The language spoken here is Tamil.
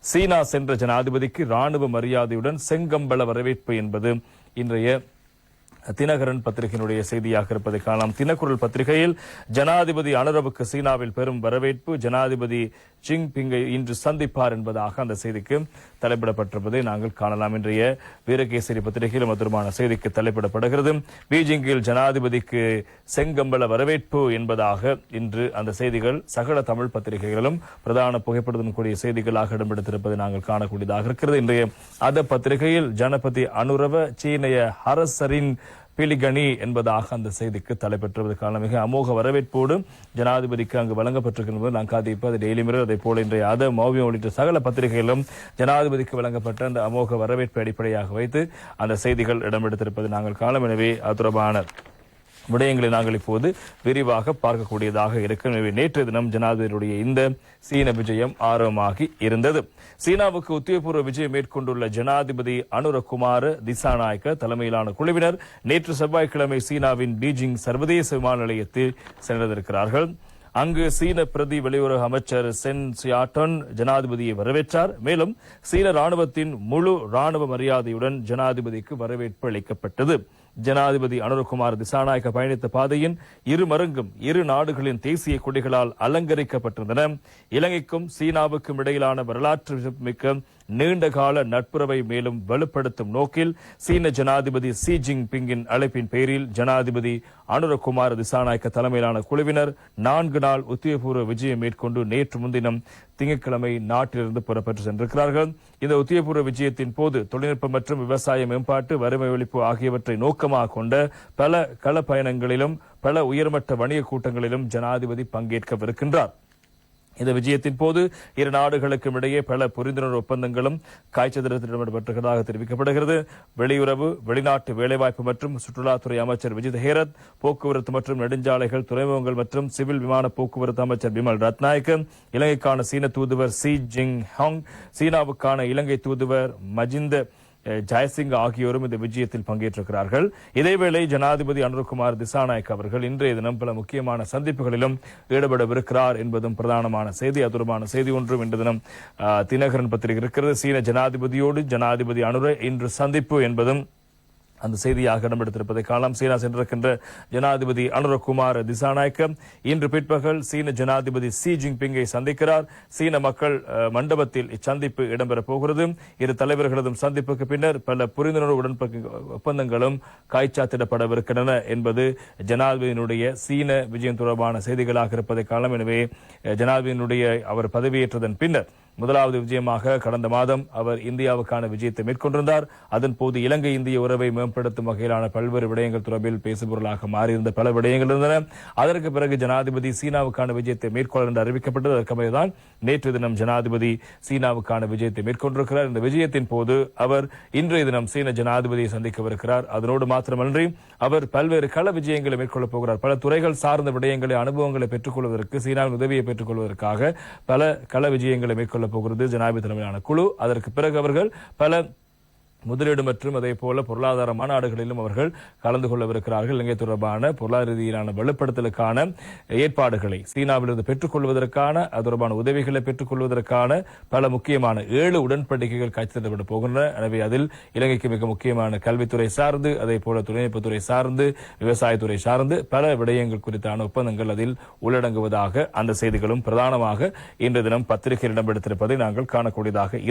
சீனா சென்ற ஜனாதிபதிக்கு ராணுவ மரியாதையுடன் செங்கம்பள வரவேற்பு என்பது இன்றைய தினகரன் பத்திரிகையினுடைய செய்தியாக இருப்பதை காணலாம். தினக்குரல் பத்திரிகையில் ஜனாதிபதி அனுரவுக்கு சீனாவில் பெரும் வரவேற்பு ஜனாதிபதி ஜிங் பிங்கை இன்று சந்திப்பார் என்பதாக அந்த செய்திக்கு தலைப்பிடப்பட்டிருப்பதை நாங்கள் காணலாம். இன்றைய வீரகேசரி பத்திரிகையில் மதுரமான செய்திக்கு தலைப்பிடப்படுகிறது. பீஜிங்கில் ஜனாதிபதிக்கு செங்கம்பள வரவேற்பு என்பதாக இன்று அந்த செய்திகள் சகல தமிழ் பத்திரிகைகளிலும் பிரதான புகைப்படத்துடன் கூடிய செய்திகளாக இடம்பெடுத்திருப்பதை நாங்கள் காணக்கூடியதாக இருக்கிறது. இன்றைய அத பத்திரிகையில் ஜனபதி அனுரவ சீனைய அரசரின் பிலிகணி என்பதாக அந்த செய்திக்கு தலைப்பெற்றுவதற்கான மிக அமோக வரவேற்போடு ஜனாதிபதிக்கு அங்கு வழங்கப்பட்டிருக்கின்றது லங்காதீப் அது டெய்லி மிரர் அதே போல இன்றைய அத மௌவியம் உள்ளிட்ட சகல பத்திரிகைகளிலும் ஜனாதிபதிக்கு வழங்கப்பட்ட அந்த அமோக வரவேற்பை அடிப்படையாக வைத்து அந்த செய்திகள் இடம்பெடுத்திருப்பது நாங்கள் காலம் எனவே அது தொடர்பான விடயங்களை நாங்கள் இப்போது விரிவாக பார்க்கக்கூடியதாக இருக்கும். நேற்றைய நேற்று தினம் ஜனாதிபதியுடைய இந்த சீன விஜயம் ஆரம்பமாகி இருந்தது. சீனாவுக்கு உத்தியபூர்வ விஜயம் மேற்கொண்டுள்ள ஜனாதிபதி அனுரகுமார் திசாநாயக்க தலைமையிலான குழுவினர் நேற்று செவ்வாய்க்கிழமை சீனாவின் பீஜிங் சர்வதேச விமான நிலையத்தில் சென்றிருக்கிறார்கள் அங்கு சீன பிரதி வெளியுறவு அமைச்சர் சென் சியாட்டன் ஜனாதிபதியை வரவேற்றார். மேலும் சீன ராணுவத்தின் முழு ராணுவ மரியாதையுடன் ஜனாதிபதிக்கு வரவேற்பு அளிக்கப்பட்டது. ஜனாதிபதி அனுரகுமார் திசாநாயக்க பயணித்த பாதையின் இரு மருங்கும் இரு நாடுகளின் தேசிய கொடிகளால் அலங்கரிக்கப்பட்டிருந்தன. இலங்கைக்கும் சீனாவுக்கும் இடையிலான வரலாற்று மிக்க நீண்டகால நட்புறவை மேலும் வலுப்படுத்தும் நோக்கில் சீன ஜனாதிபதி சி ஜிங் பிங்கின் அழைப்பின் பேரில் ஜனாதிபதி அனுரகுமார் திசாநாயக்க தலைமையிலான குழுவினர் நான்கு நாள் உத்தியோகபூர்வ விஜயம் மேற்கொண்டு நேற்று முன்தினம் திங்கட்கிழமை நாட்டிலிருந்து புறப்பட்டு சென்றிருக்கிறார்கள். இந்த உத்தியோகபூர்வ விஜயத்தின் போது தொழில்நுட்பம் மற்றும் விவசாய மேம்பாட்டு வறுமை ஒழிப்பு ஆகியவற்றை நோக்கமாக கொண்ட பல கள பயணங்களிலும் பல உயர்மட்ட வணிக கூட்டங்களிலும் ஜனாதிபதி பங்கேற்கவிருக்கின்றார். இந்த விஜயத்தின் போது இரு நாடுகளுக்கும் இடையே பல புரிந்துணர்வு ஒப்பந்தங்களும் காய்ச்சதிடப்பட்டிருக்கிறதாக தெரிவிக்கப்படுகிறது. வெளியுறவு வெளிநாட்டு வேலைவாய்ப்பு மற்றும் சுற்றுலாத்துறை அமைச்சர் விஜித் ஹேரத் போக்குவரத்து மற்றும் நெடுஞ்சாலைகள் துறைமுகங்கள் மற்றும் சிவில் விமான போக்குவரத்து அமைச்சர் பிமல் ரத்நாயக்க இலங்கைக்கான சீன தூதுவர் சி ஜிங் ஹாங் சீனாவுக்கான இலங்கை தூதுவர் மஜிந்த ஜெயசிங் ஆகியோரும் இந்த விஜயத்தில் பங்கேற்றிருக்கிறார்கள். இதேவேளை ஜனாதிபதி அனுர்குமார் திசாநாயக் அவர்கள் இன்றைய தினம் பல முக்கியமான சந்திப்புகளிலும் ஈடுபடவிருக்கிறார் என்பதும் பிரதானமான செய்தி. அதுரமான செய்தி ஒன்றும் இன்று தினம் தினகரன் பத்திரிகை இருக்கிறது. சீன ஜனாதிபதியோடு ஜனாதிபதி அனுர இன்று சந்திப்பு என்பதும் அந்த செய்தியாக இடம்பெடுத்திருப்பதை காலம் சீனா சென்றிருக்கின்ற ஜனாதிபதி அனுரகுமார் திசாநாயக்க இன்று பிற்பகல் சீன ஜனாதிபதி சி ஜின்பிங்கை சந்திக்கிறார். சீன மக்கள் மண்டபத்தில் இச்சந்திப்பு இடம்பெறப் போகிறது. இரு தலைவர்களதும் சந்திப்புக்கு பின்னர் பல புரிந்துணர்வு உடன்படிக்கை ஒப்பந்தங்களும் காய்ச்சாத்திடப்படவிருக்கின்றன என்பது ஜனாதிபதியினுடைய சீன விஜயம் தொடர்பான செய்திகளாக இருப்பதை காலம் எனவே ஜனாதிபதியினுடைய அவர் பதவியேற்றதன் பின்னர் முதலாவது விஜயமாக கடந்த மாதம் அவர் இந்தியாவுக்கான விஜயத்தை மேற்கொண்டிருந்தார். அதன் போது இலங்கை இந்திய உறவை மேம்படுத்தும் வகையிலான பல்வேறு விடயங்கள் தொடர்பில் பேசுபொருளாக மாறியிருந்த பல விடயங்கள் இருந்தன. அதற்கு பிறகு ஜனாதிபதி சீனாவுக்கான விஜயத்தை மேற்கொள்ள என்று அறிவிக்கப்பட்டது. அதற்கமையதான் நேற்று தினம் ஜனாதிபதி சீனாவுக்கான விஜயத்தை மேற்கொண்டிருக்கிறார். இந்த விஜயத்தின் போது அவர் இன்றைய தினம் சீன ஜனாதிபதியை சந்திக்கவிருக்கிறார். அதனோடு மாத்திரமன்றி அவர் பல்வேறு கள விஜயங்களை மேற்கொள்ளப் போகிறார். பல துறைகள் சார்ந்த விடயங்களை அனுபவங்களை பெற்றுக் கொள்வதற்கு சீனாவின் உதவியை பெற்றுக் கொள்வதற்காக பல கள விஜயங்களை மேற்கொள்ள போகிறது ஜனாதிபதி தலைமையிலான குழு. அதற்கு பிறகு அவர்கள் பல முதலீடு மற்றும் அதே போல பொருளாதார மாநாடுகளிலும் அவர்கள் கலந்து கொள்ளவிருக்கிறார்கள். இலங்கை தொடர்பான பொருளாதார ரீதியிலான வலுப்படுத்தலுக்கான ஏற்பாடுகளை சீனாவிலிருந்து பெற்றுக் கொள்வதற்கான அது தொடர்பான உதவிகளை பெற்றுக் கொள்வதற்கான பல முக்கியமான ஏழு உடன்படிக்கைகள் காய்ச்சலிடப்பட போகின்றன. எனவே அதில் இலங்கைக்கு மிக முக்கியமான கல்வித்துறை சார்ந்து அதே போல தொழில்நுட்பத்துறை சார்ந்து விவசாயத்துறை சார்ந்து பல விடயங்கள் குறித்தான ஒப்பந்தங்கள் அதில் உள்ளடங்குவதாக அந்த செய்திகளும் பிரதானமாக இன்று தினம் பத்திரிகையில் இடம்பெடுத்திருப்பதை நாங்கள் காணக்கூடியதாக